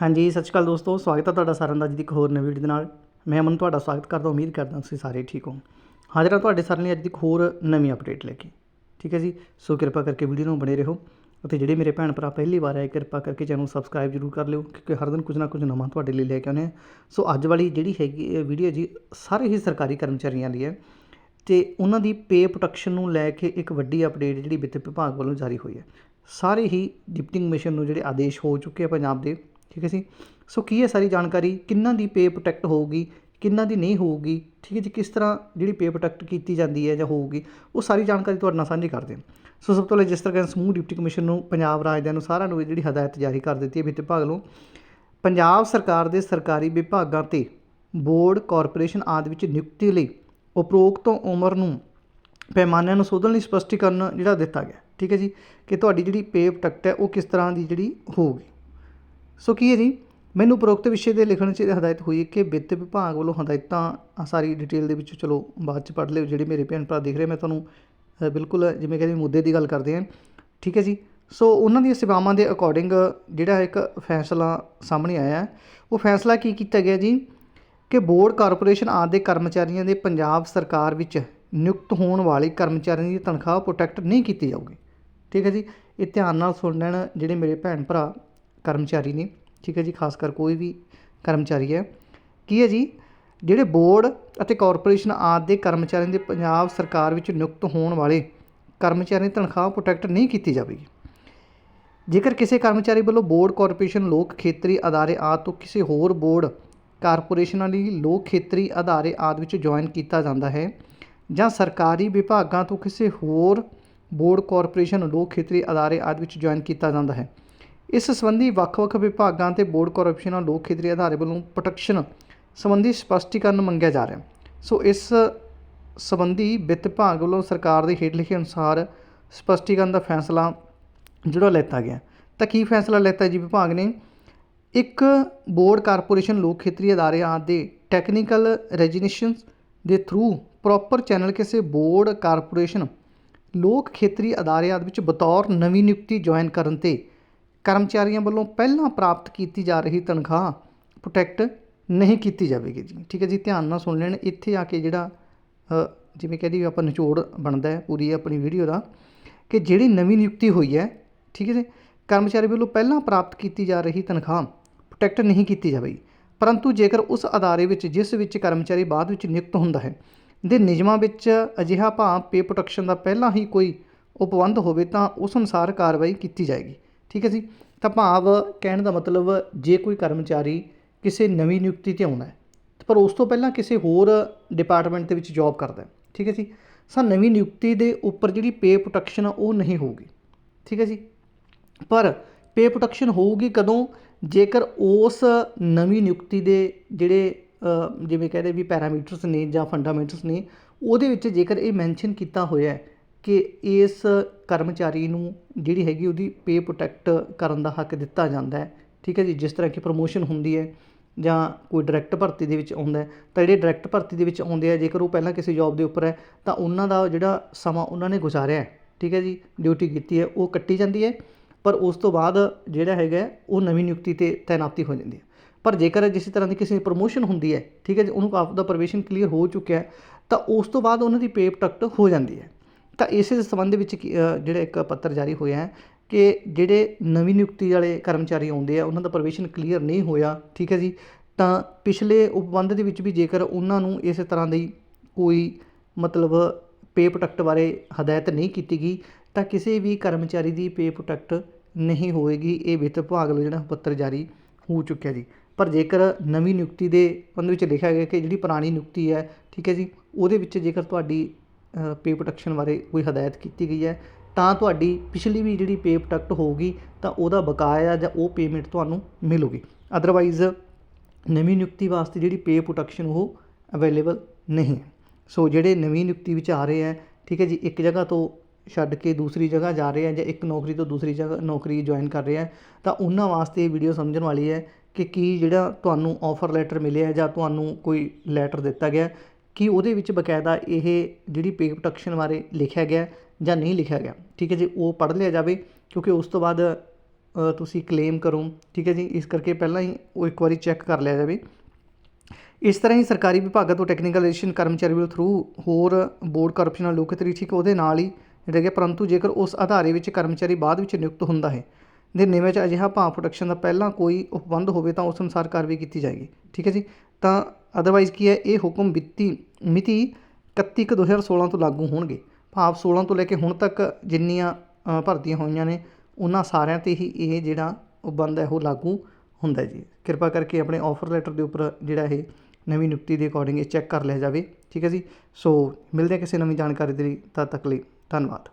ਹਾਂਜੀ, ਸਤਿ ਸ਼੍ਰੀ ਅਕਾਲ ਦੋਸਤੋ, ਸਵਾਗਤ ਹੈ ਤੁਹਾਡਾ ਸਾਰਿਆਂ ਦਾ ਅੱਜ ਦੀ ਇੱਕ ਹੋਰ ਨਵੀਂ ਵੀਡੀਓ ਦੇ ਨਾਲ। ਮੈਂ ਅਮਨ ਤੁਹਾਡਾ ਸਵਾਗਤ ਕਰਦਾ, ਉਮੀਦ ਕਰਦਾ ਤੁਸੀਂ ਸਾਰੇ ਠੀਕ ਹੋ ਹਾਜ਼ਰ ਹਾਂ ਤੁਹਾਡੇ ਸਾਰਿਆਂ ਲਈ ਅੱਜ ਦੀ ਇੱਕ ਹੋਰ ਨਵੀਂ ਅਪਡੇਟ ਲੈ ਕੇ। ਠੀਕ ਹੈ ਜੀ? ਸੋ ਕਿਰਪਾ ਕਰਕੇ ਵੀਡੀਓ ਨੂੰ ਬਣੇ ਰਹੋ ਅਤੇ ਜਿਹੜੇ ਮੇਰੇ ਭੈਣ ਭਰਾ ਪਹਿਲੀ ਵਾਰ ਆਏ, ਕਿਰਪਾ ਕਰਕੇ ਚੈਨਲ ਨੂੰ ਸਬਸਕ੍ਰਾਈਬ ਜ਼ਰੂਰ ਕਰ ਲਿਓ, ਕਿਉਂਕਿ ਹਰ ਦਿਨ ਕੁਝ ਨਾ ਕੁਝ ਨਵਾਂ ਤੁਹਾਡੇ ਲਈ ਲੈ ਕੇ ਆਉਂਦੇ ਹਾਂ। ਸੋ ਅੱਜ ਵਾਲੀ ਜਿਹੜੀ ਹੈਗੀ ਵੀਡੀਓ ਜੀ, ਸਾਰੇ ਹੀ ਸਰਕਾਰੀ ਕਰਮਚਾਰੀਆਂ ਲਈ ਹੈ ਤੇ ਉਹਨਾਂ ਦੀ ਪੇ ਪ੍ਰੋਟੈਕਸ਼ਨ ਨੂੰ ਲੈ ਕੇ ਇੱਕ ਵੱਡੀ ਅਪਡੇਟ ਜਿਹੜੀ ਵਿੱਤ ਵਿਭਾਗ ਵੱਲੋਂ ਜਾਰੀ ਹੋਈ ਹੈ। ਸਾਰੇ ਹੀ ਡਿਪਟੀ ਕਮਿਸ਼ਨ ਨੂੰ ਜਿਹੜੇ ਆਦੇਸ਼ ਹੋ ਚੁੱਕੇ ਆ ਪੰਜਾਬ ਦੇ ਠੀਕ ਹੈ ਜੀ? ਸੋ ਕੀ ਹੈ ਸਾਰੀ ਜਾਣਕਾਰੀ? ਕਿੰਨਾਂ ਦੀ ਪੇ ਪ੍ਰੋਟੈਕਟ ਹੋਊਗੀ? ਕਿੰਨਾਂ ਦੀ ਨਹੀਂ ਹੋਊਗੀ? ਠੀਕ ਹੈ ਜੀ, ਕਿਸ ਤਰ੍ਹਾਂ ਜਿਹੜੀ ਪੇ ਪ੍ਰੋਟੈਕਟ ਕੀਤੀ ਜਾਂਦੀ ਹੈ ਜਾਂ ਹੋਊਗੀ? ਉਹ ਸਾਰੀ ਜਾਣਕਾਰੀ ਤੁਹਾਡੇ ਨਾਲ ਸਾਂਝੀ ਕਰਦੇ ਹਾਂ। ਸੋ ਸਭ ਤੋਂ ਪਹਿਲਾਂ ਜਿਸ ਤਰ੍ਹਾਂ ਸਮੂਹ ਡਿਪਟੀ ਕਮਿਸ਼ਨ ਨੂੰ ਪੰਜਾਬ ਰਾਜ ਦੇ ਅਨੁਸਾਰਾਂ ਨੂੰ ਇਹ ਜਿਹੜੀ ਹਦਾਇਤ ਜਾਰੀ ਕਰ ਦਿੱਤੀ ਹੈ ਵਿੱਤ ਵਿਭਾਗ ਨੂੰ ਪੰਜਾਬ ਸਰਕਾਰ ਦੇ ਸਰਕਾਰੀ ਵਿਭਾਗਾਂ ਤੇ ਬੋਰਡ, ਕਾਰਪੋਰੇਸ਼ਨ ਆਦਿ ਵਿੱਚ ਨਿਯੁਕਤੀ ਲਈ ਉਪਰੋਕਤ ਉਮਰ ਨੂੰ ਪੈਮਾਨਿਆਂ ਨੂੰ ਸੋਧਣ ਲਈ ਸਪਸ਼ਟੀਕਰਨ ਜਿਹੜਾ ਦਿੱਤਾ ਗਿਆ। ਠੀਕ ਹੈ ਜੀ? ਕਿ ਤੁਹਾਡੀ ਜਿਹੜੀ ਪੇ ਪ੍ਰੋਟੈਕਟ ਹੈ ਉਹ ਕਿਸ ਤਰ੍ਹਾਂ ਦੀ ਜਿਹੜੀ ਹੋਊਗੀ? ਸੋ ਕੀ ਹੈ ਜੀ? ਮੈਨੂੰ ਉਪਰੋਕਤ ਵਿਸ਼ੇ ਦੇ ਲਿਖਣ 'ਚ ਹਦਾਇਤ ਹੋਈ ਕਿ ਵਿੱਤ ਵਿਭਾਗ ਵੱਲੋਂ ਹਦਾਇਤਾਂ ਸਾਰੀ ਡਿਟੇਲ ਦੇ ਵਿੱਚ ਚਲੋ ਬਾਅਦ 'ਚ ਪੜ੍ਹ ਲਿਓ, ਜਿਹੜੇ ਮੇਰੇ ਭੈਣ ਭਰਾ ਦੇਖ ਰਹੇ, ਮੈਂ ਤੁਹਾਨੂੰ ਬਿਲਕੁਲ ਜਿਵੇਂ ਕਹਿੰਦੇ ਮੁੱਦੇ ਦੀ ਗੱਲ ਕਰਦੇ ਹਾਂ। ਠੀਕ ਹੈ ਜੀ? ਸੋ ਉਹਨਾਂ ਦੀਆਂ ਸੇਵਾਵਾਂ ਦੇ ਅਕੋਰਡਿੰਗ ਜਿਹੜਾ ਇੱਕ ਫੈਸਲਾ ਸਾਹਮਣੇ ਆਇਆ ਉਹ ਫੈਸਲਾ ਕੀ ਕੀਤਾ ਗਿਆ ਜੀ? ਕਿ ਬੋਰਡ ਕਾਰਪੋਰੇਸ਼ਨ ਆਦਿ ਦੇ ਕਰਮਚਾਰੀਆਂ ਦੇ ਪੰਜਾਬ ਸਰਕਾਰ ਵਿੱਚ ਨਿਯੁਕਤ ਹੋਣ ਵਾਲੇ ਕਰਮਚਾਰੀਆਂ ਦੀ ਤਨਖਾਹ ਪ੍ਰੋਟੈਕਟ ਨਹੀਂ ਕੀਤੀ ਜਾਊਗੀ। ਠੀਕ ਹੈ ਜੀ? ਇਹ ਧਿਆਨ ਨਾਲ ਸੁਣ ਲੈਣ ਜਿਹੜੇ ਮੇਰੇ ਭੈਣ ਭਰਾ ਕਰਮਚਾਰੀ ਨੇ, ਠੀਕ ਹੈ ਜੀ, ਖਾਸ ਕਰ ਕੋਈ ਵੀ ਕਰਮਚਾਰੀ ਹੈ। ਕੀ ਹੈ ਜੀ, ਜਿਹੜੇ ਬੋਰਡ ਅਤੇ ਕਾਰਪੋਰੇਸ਼ਨ ਆਦਿ ਦੇ ਕਰਮਚਾਰੀਆਂ ਦੇ ਪੰਜਾਬ ਸਰਕਾਰ ਵਿੱਚ ਨਿਯੁਕਤ ਹੋਣ ਵਾਲੇ ਕਰਮਚਾਰੀਆਂ ਦੀ ਤਨਖਾਹ ਪ੍ਰੋਟੈਕਟ ਨਹੀਂ ਕੀਤੀ ਜਾਵੇਗੀ। ਜੇਕਰ ਕਿਸੇ ਕਰਮਚਾਰੀ ਵੱਲੋਂ ਬੋਰਡ ਕਾਰਪੋਰੇਸ਼ਨ ਲੋਕ ਖੇਤਰੀ ਅਦਾਰੇ ਆਦਿ ਤੋਂ ਕਿਸੇ ਹੋਰ ਬੋਰਡ ਕਾਰਪੋਰੇਸ਼ਨਾਂ ਲਈ ਲੋਕ ਖੇਤਰੀ ਅਦਾਰੇ ਆਦਿ ਵਿੱਚ ਜੁਆਇਨ ਕੀਤਾ ਜਾਂਦਾ ਹੈ ਜਾਂ ਸਰਕਾਰੀ ਵਿਭਾਗਾਂ ਤੋਂ ਕਿਸੇ ਹੋਰ ਬੋਰਡ ਕਾਰਪੋਰੇਸ਼ਨ ਲੋਕ ਖੇਤਰੀ ਅਦਾਰੇ ਆਦਿ ਵਿੱਚ ਜੁਆਇਨ ਕੀਤਾ ਜਾਂਦਾ ਹੈ ਇਸ ਸੰਬੰਧੀ ਵੱਖ-ਵੱਖ ਵਿਭਾਗਾਂ ਤੇ ਬੋਰਡ ਕਾਰਪੋਰੇਸ਼ਨਾਂ ਲੋਕ ਖੇਤਰੀ ਅਦਾਰੇ ਵੱਲੋਂ ਪ੍ਰੋਟੈਕਸ਼ਨ ਸੰਬੰਧੀ ਸਪਸ਼ਟੀਕਰਨ ਮੰਗਿਆ ਜਾ ਰਿਹਾ ਹੈ। ਸੋ ਇਸ ਸੰਬੰਧੀ ਵਿੱਤ ਵਿਭਾਗ ਵੱਲੋਂ ਸਰਕਾਰ ਦੇ ਹੇਠ ਲਿਖੇ ਅਨੁਸਾਰ ਸਪਸ਼ਟੀਕਰਨ ਦਾ ਫੈਸਲਾ ਜਿਹੜਾ ਲੈਤਾ ਗਿਆ ਤਾਂ ਕੀ ਫੈਸਲਾ ਲੈਤਾ ਜੀ ਵਿਭਾਗ ਨੇ ਇੱਕ ਬੋਰਡ ਕਾਰਪੋਰੇਸ਼ਨ ਲੋਕ ਖੇਤਰੀ ਅਦਾਰੇ ਆਦਿ ਦੇ ਟੈਕਨੀਕਲ ਰੈਜੀਨੇਸ਼ਨਸ ਦੇ ਥਰੂ ਪ੍ਰੋਪਰ ਚੈਨਲ ਕਿਸੇ ਬੋਰਡ ਕਾਰਪੋਰੇਸ਼ਨ ਲੋਕ ਖੇਤਰੀ ਅਦਾਰੇ ਆਦਿ ਵਿੱਚ ਬਤੌਰ ਨਵੀਂ ਨਿਯੁਕਤੀ ਜੁਆਇਨ ਕਰਨ ਤੇ ਕਰਮਚਾਰੀਆਂ ਵੱਲੋਂ ਪਹਿਲਾਂ ਪ੍ਰਾਪਤ ਕੀਤੀ ਜਾ ਰਹੀ ਤਨਖਾਹ ਪ੍ਰੋਟੈਕਟ ਨਹੀਂ ਕੀਤੀ ਜਾਵੇਗੀ ਜੀ। ਠੀਕ ਹੈ ਜੀ ਧਿਆਨ ਨਾਲ ਸੁਣ ਲੈਣ। ਇੱਥੇ ਆ ਕੇ ਜਿਹੜਾ ਅ, ਜਿਵੇਂ ਕਹਿੰਦੀ ਆਪਾਂ ਨਿਚੋੜ ਬਣਦਾ ਹੈ ਪੂਰੀ ਆਪਣੀ ਵੀਡੀਓ ਦਾ ਕਿ ਜਿਹੜੀ ਨਵੀਂ ਨਿਯੁਕਤੀ ਹੋਈ ਹੈ ਠੀਕ ਹੈ ਜੀ ਕਰਮਚਾਰੀ ਵੱਲੋਂ ਪਹਿਲਾਂ ਪ੍ਰਾਪਤ ਕੀਤੀ ਜਾ ਰਹੀ ਤਨਖਾਹ ਪ੍ਰੋਟੈਕਟ ਨਹੀਂ ਕੀਤੀ ਜਾਵੇਗੀ। ਪਰੰਤੂ ਜੇਕਰ ਉਸ ਅਦਾਰੇ ਵਿੱਚ ਜਿਸ ਵਿੱਚ ਕਰਮਚਾਰੀ ਬਾਅਦ ਵਿੱਚ ਨਿਯੁਕਤ ਹੁੰਦਾ ਹੈ ਦੇ ਨਿਯਮਾਂ ਵਿੱਚ ਅਜਿਹਾ ਭਾਵ ਪੇ ਪ੍ਰੋਟੈਕਸ਼ਨ ਦਾ ਪਹਿਲਾਂ ਹੀ ਕੋਈ ਉਪਬੰਧ ਹੋਵੇ ਤਾਂ ਉਸ ਅਨੁਸਾਰ ਕਾਰਵਾਈ ਕੀਤੀ ਜਾਏਗੀ। ਠੀਕ ਹੈ ਜੀ? ਤਾਂ ਭਾਵ ਕਹਿਣ ਦਾ ਮਤਲਬ ਜੇ ਕੋਈ ਕਰਮਚਾਰੀ ਕਿਸੇ ਨਵੀਂ ਨਿਯੁਕਤੀ ਤੇ ਆਉਂਦਾ ਹੈ ਪਰ ਉਸ ਤੋਂ ਪਹਿਲਾਂ ਕਿਸੇ ਹੋਰ ਡਿਪਾਰਟਮੈਂਟ ਦੇ ਵਿੱਚ ਜੌਬ ਕਰਦਾ ਹੈ ਠੀਕ ਹੈ ਜੀ? ਸਾ ਨਵੀਂ ਨਿਯੁਕਤੀ ਦੇ ਉੱਪਰ ਜਿਹੜੀ ਪੇ ਪ੍ਰੋਟੈਕਸ਼ਨ ਆ ਉਹ ਨਹੀਂ ਹੋਊਗੀ ਠੀਕ ਹੈ ਜੀ? ਪਰ ਪੇ ਪ੍ਰੋਟੈਕਸ਼ਨ ਹੋਊਗੀ ਕਦੋਂ? ਜੇਕਰ ਉਸ ਨਵੀਂ ਨਿਯੁਕਤੀ ਦੇ ਜਿਹੜੇ ਅ, ਜਿਵੇਂ ਕਹਿੰਦੇ ਵੀ ਪੈਰਾਮੀਟਰਸ ਨੇ ਜਾਂ ਫੰਡਾਮੈਂਟਲਸ ਨੇ ਉਹਦੇ ਵਿੱਚ ਜੇਕਰ ਇਹ ਮੈਂਸ਼ਨ ਕੀਤਾ ਹੋਇਆ ਹੈ ਕਿ ਇਸ ਕਰਮਚਾਰੀ ਨੂੰ ਜਿਹੜੀ ਹੈਗੀ ਉਹਦੀ ਪੇ ਪ੍ਰੋਟੈਕਟ ਕਰਨ ਦਾ ਹੱਕ ਦਿੱਤਾ ਜਾਂਦਾ ਠੀਕ ਹੈ ਜੀ, ਜਿਸ ਤਰ੍ਹਾਂ ਕਿ ਪ੍ਰੋਮੋਸ਼ਨ ਹੁੰਦੀ ਹੈ ਜਾਂ ਕੋਈ ਡਾਇਰੈਕਟ ਭਰਤੀ ਦੇ ਵਿੱਚ ਆਉਂਦਾ ਤਾਂ ਜਿਹੜੇ ਡਾਇਰੈਕਟ ਭਰਤੀ ਦੇ ਵਿੱਚ ਆਉਂਦੇ ਆ, ਜੇਕਰ ਉਹ ਪਹਿਲਾਂ ਕਿਸੇ ਜੌਬ ਦੇ ਉੱਪਰ ਹੈ, ਤਾਂ ਉਹਨਾਂ ਦਾ ਜਿਹੜਾ ਸਮਾਂ ਉਹਨਾਂ ਨੇ ਗੁਜ਼ਾਰਿਆ ਠੀਕ ਹੈ ਜੀ ਡਿਊਟੀ ਕੀਤੀ ਹੈ, ਉਹ ਕੱਟੀ ਜਾਂਦੀ ਹੈ, ਪਰ ਉਸ ਤੋਂ ਬਾਅਦ ਜਿਹੜਾ ਹੈਗਾ ਉਹ ਨਵੀਂ ਨਿਯੁਕਤੀ ਤੇ ਤਾਇਨਾਤੀ ਹੋ ਜਾਂਦੀ ਹੈ। ਪਰ ਜੇਕਰ ਜਿਸੇ ਤਰ੍ਹਾਂ ਦੀ ਕਿਸੇ ਦੀ ਪ੍ਰੋਮੋਸ਼ਨ ਹੁੰਦੀ ਹੈ, ਠੀਕ ਹੈ ਜੀ, ਉਹਨੂੰ ਆਪ ਦਾ ਪ੍ਰੋਬੇਸ਼ਨ ਕਲੀਅਰ ਹੋ ਚੁੱਕਿਆ ਤਾਂ ਉਸ ਤੋਂ ਬਾਅਦ ਉਹਨਾਂ ਦੀ ਪੇ ਪ੍ਰੋਟੈਕਟ ਹੋ ਜਾਂਦੀ ਹੈ। ਤਾਂ ਇਸੇ ਸੰਬੰਧ ਵਿੱਚ ਕੀ- ਜਿਹੜਾ ਇੱਕ ਪੱਤਰ ਜਾਰੀ ਹੋਇਆ ਹੈ ਕਿ ਜਿਹੜੇ ਨਵੀਂ ਨਿਯੁਕਤੀ ਵਾਲੇ ਕਰਮਚਾਰੀ ਆਉਂਦੇ ਆ, ਉਹਨਾਂ ਦਾ ਪ੍ਰੋਬੇਸ਼ਨ ਕਲੀਅਰ ਨਹੀਂ ਹੋਇਆ, ਠੀਕ ਹੈ ਜੀ? ਤਾਂ ਪਿਛਲੇ ਉਪਬੰਧ ਦੇ ਵਿੱਚ ਵੀ ਜੇਕਰ ਉਹਨਾਂ ਨੂੰ ਇਸੇ ਤਰ੍ਹਾਂ ਦੀ ਕੋਈ ਮਤਲਬ ਪੇ ਪ੍ਰੋਟੈਕਟ ਬਾਰੇ ਹਦਾਇਤ ਨਹੀਂ ਕੀਤੀ ਗਈ, ਤਾਂ ਕਿਸੇ ਵੀ ਕਰਮਚਾਰੀ ਦੀ ਪੇ ਪ੍ਰੋਟੈਕਟ ਨਹੀਂ ਹੋਏਗੀ, ਇਹ ਵਿੱਤ ਵਿਭਾਗ ਵੱਲੋਂ ਜਿਹੜਾ ਪੱਤਰ ਜਾਰੀ ਹੋ ਚੁੱਕਿਆ ਜੀ। ਪਰ ਜੇਕਰ ਨਵੀਂ ਨਿਯੁਕਤੀ ਦੇ ਉਹਦੇ ਵਿੱਚ ਲਿਖਿਆ ਗਿਆ ਕਿ ਜਿਹੜੀ ਪੁਰਾਣੀ ਨਿਯੁਕਤੀ ਹੈ, ਠੀਕ ਹੈ ਜੀ, ਉਹਦੇ ਵਿੱਚ ਜੇਕਰ ਤੁਹਾਡੀ ਪੇ ਪ੍ਰੋਟੈਕਸ਼ਨ ਬਾਰੇ ਕੋਈ ਹਦਾਇਤ ਕੀਤੀ ਗਈ ਹੈ, ਤਾਂ ਤੁਹਾਡੀ ਪਿਛਲੀ ਵੀ ਜਿਹੜੀ ਪੇ ਪ੍ਰੋਟੈਕਟ ਹੋਊਗੀ, ਤਾਂ ਉਹਦਾ ਬਕਾਇਆ ਜਾਂ ਉਹ ਪੇਮੈਂਟ ਤੁਹਾਨੂੰ ਮਿਲੂਗੀ। ਅਦਰਵਾਈਜ਼ ਨਵੀਂ ਨਿਯੁਕਤੀ ਵਾਸਤੇ ਜਿਹੜੀ ਪੇ ਪ੍ਰੋਟੈਕਸ਼ਨ ਉਹ ਅਵੇਲੇਬਲ ਨਹੀਂ ਹੈ। ਸੋ ਜਿਹੜੇ ਨਵੀਂ ਨਿਯੁਕਤੀ ਵਿੱਚ ਆ ਰਹੇ ਹੈ, ਠੀਕ ਹੈ ਜੀ, ਇੱਕ ਜਗ੍ਹਾ ਤੋਂ ਛੱਡ ਕੇ ਦੂਸਰੀ ਜਗ੍ਹਾ ਜਾ ਰਹੇ ਆ ਜਾਂ ਇੱਕ ਨੌਕਰੀ ਤੋਂ ਦੂਸਰੀ ਜਗ੍ਹਾ ਨੌਕਰੀ ਜੁਆਇਨ ਕਰ ਰਹੇ ਆ ਤਾਂ ਉਹਨਾਂ ਵਾਸਤੇ ਇਹ ਵੀਡੀਓ ਸਮਝਣ ਵਾਲੀ ਹੈ ਕਿ ਕੀ ਜਿਹੜਾ ਤੁਹਾਨੂੰ ਆਫਰ ਲੈਟਰ ਮਿਲਿਆ ਜਾਂ ਤੁਹਾਨੂੰ ਕੋਈ ਲੈਟਰ ਦਿੱਤਾ ਗਿਆ ਕਿ ਉਹਦੇ ਵਿੱਚ ਬਕਾਇਦਾ ਇਹ ਜਿਹੜੀ ਪੇ ਪ੍ਰੋਟੈਕਸ਼ਨ ਬਾਰੇ ਲਿਖਿਆ ਗਿਆ ਜਾਂ ਨਹੀਂ ਲਿਖਿਆ ਗਿਆ। ਠੀਕ ਹੈ ਜੀ, ਉਹ ਪੜ੍ਹ ਲਿਆ ਜਾਵੇ ਕਿਉਂਕਿ ਉਸ ਤੋਂ ਬਾਅਦ ਤੁਸੀਂ ਕਲੇਮ ਕਰੋ। ਠੀਕ ਹੈ ਜੀ, ਇਸ ਕਰਕੇ ਪਹਿਲਾਂ ਹੀ ਉਹ ਇੱਕ ਵਾਰੀ ਚੈੱਕ ਕਰ ਲਿਆ ਜਾਵੇ। ਇਸ ਤਰ੍ਹਾਂ ਹੀ ਸਰਕਾਰੀ ਵਿਭਾਗਾਂ ਤੋਂ ਟੈਕਨੀਕਲ ਰਜਿਸਟ੍ਰੇਸ਼ਨ ਕਰਮਚਾਰੀ ਵੱਲੋਂ ਥਰੂ ਹੋਰ ਬੋਰਡ ਕਰਪਸ਼ਨ ਨਾਲ ਲੋਕ ਤਰੀ ਠੀਕ ਉਹਦੇ ਨਾਲ ਹੀ ਜਿਹੜਾ ਕਿ ਪਰੰਤੂ ਜੇਕਰ ਉਸ ਆਧਾਰੇ ਵਿੱਚ ਕਰਮਚਾਰੀ ਬਾਅਦ ਵਿੱਚ ਨਿਯੁਕਤ ਹੁੰਦਾ ਹੈ, ਦੇ ਨਿਯਮਾਂ 'ਚ ਅਜਿਹਾ ਭਾਵ ਪ੍ਰੋਟੈਕਸ਼ਨ ਦਾ ਪਹਿਲਾਂ ਕੋਈ ਉਪਬੰਧ ਹੋਵੇ ਤਾਂ ਉਸ ਅਨੁਸਾਰ ਕਾਰਵਾਈ ਕੀਤੀ ਜਾਏਗੀ। ਠੀਕ ਹੈ ਜੀ, ਤਾਂ ਅਦਰਵਾਈਜ਼ ਕੀ ਹੈ, ਇਹ ਹੁਕਮ ਵਿੱਤੀ ਮਿਤੀ 31 ਕੁ 2016 ਤੋਂ ਲਾਗੂ ਹੋਣਗੇ। ਭਾਵ 16 ਤੋਂ ਲੈ ਕੇ ਹੁਣ ਤੱਕ ਜਿੰਨੀਆਂ ਭਰਤੀਆਂ ਹੋਈਆਂ ਨੇ, ਉਹਨਾਂ ਸਾਰਿਆਂ ਤੇ ਹੀ ਇਹ ਜਿਹੜਾ ਉਪਬੰਧ ਹੈ, ਉਹ ਲਾਗੂ ਹੁੰਦਾ ਜੀ। ਕਿਰਪਾ ਕਰਕੇ ਆਪਣੇ ਆਫਰ ਲੈਟਰ ਦੇ ਉੱਪਰ ਜਿਹੜਾ ਇਹ ਨਵੀਂ ਨਿਯੁਕਤੀ ਦੇ ਅਕੋਰਡਿੰਗ ਇਹ ਚੈੱਕ ਕਰ ਲਿਆ ਜਾਵੇ। ਠੀਕ ਹੈ ਜੀ? ਸੋ ਮਿਲਦੇ ਹਾਂ ਕਿਸੇ ਨਵੀਂ ਜਾਣਕਾਰੀ ਦੇ ਲਈ, ਤਦ ਤੱਕ ਲਈ ਧੰਨਵਾਦ।